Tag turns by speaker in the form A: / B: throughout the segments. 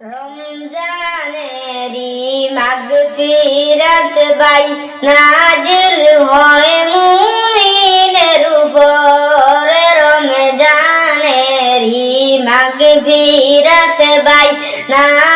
A: রমজানেরি মাগফিরাত বাই নাজিল হয় মুমিনের উপর। রমজানেরি বাই নাজিল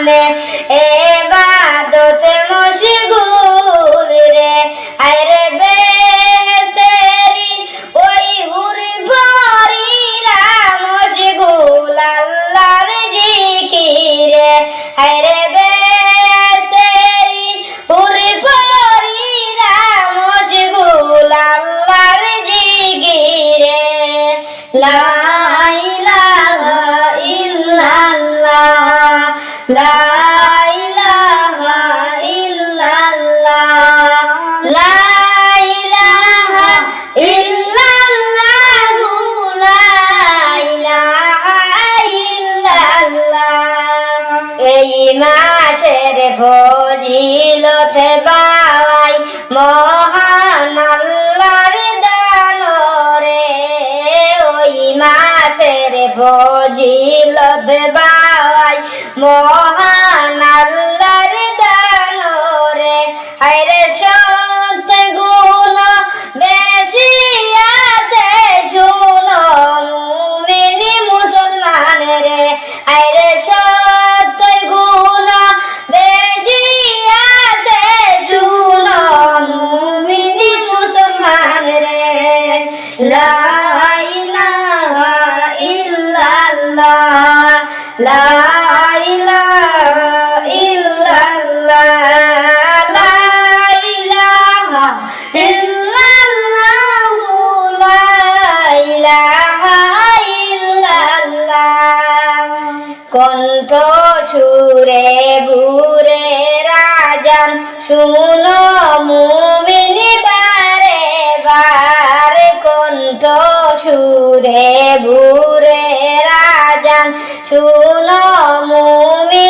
A: শানে এবাদতে মশগুল রে। হায়রে বেহেস্তেরি ওই হুরি ভরিরা মশগুল আল্লাহর জিকিরে। হায়রে বেহেস্তেরি হুরি ভরিরা মশগুল আল্লাহর জিকিরে। লা ইলাহা লা ইলাহা ইল্লাল্লাহ। লা ইলাহা ইল্লাল্লাহ লা ইলাহা ইল্লাল্লাহ। এই মাসের ফজিলতে বাই মহান আল্লাহর দানরে ওই মাসের ফজিলতে বাই মহান আল্লাহর দানরে হায়রে সত্য গুণ বেশি আছে শুনো মুমিনি মুসলমান রে আরে সত্য গুণ বেশি আছে শুনো মুমিনি মুসলমান রে। লা ইলাহা ইল্লাল্লাহ, লা কণ্ঠ সুরে ভুরে রাজান শুনো মুমিনি বারে বার কণ্ঠ সুরে ভুরে রাজান শুনো মুমিনি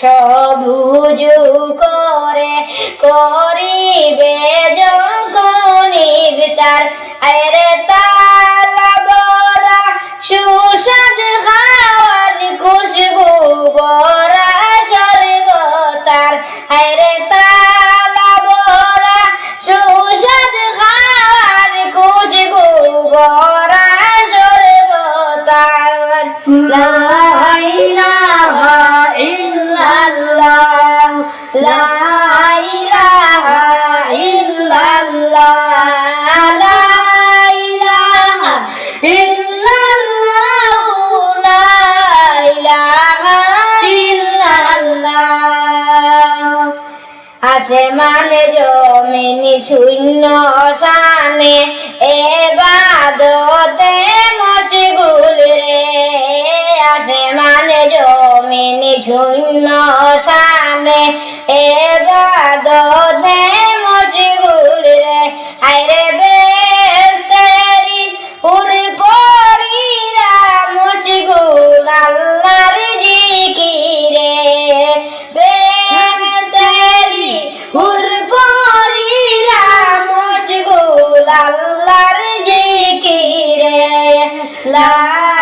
A: সবুজু করে করিবে যখন ইফতার আরে তালা জমিনি শূন্য শানে এ বাদতে মশগুল রে। আসমানে জমিনি শূন্য সানে এ লা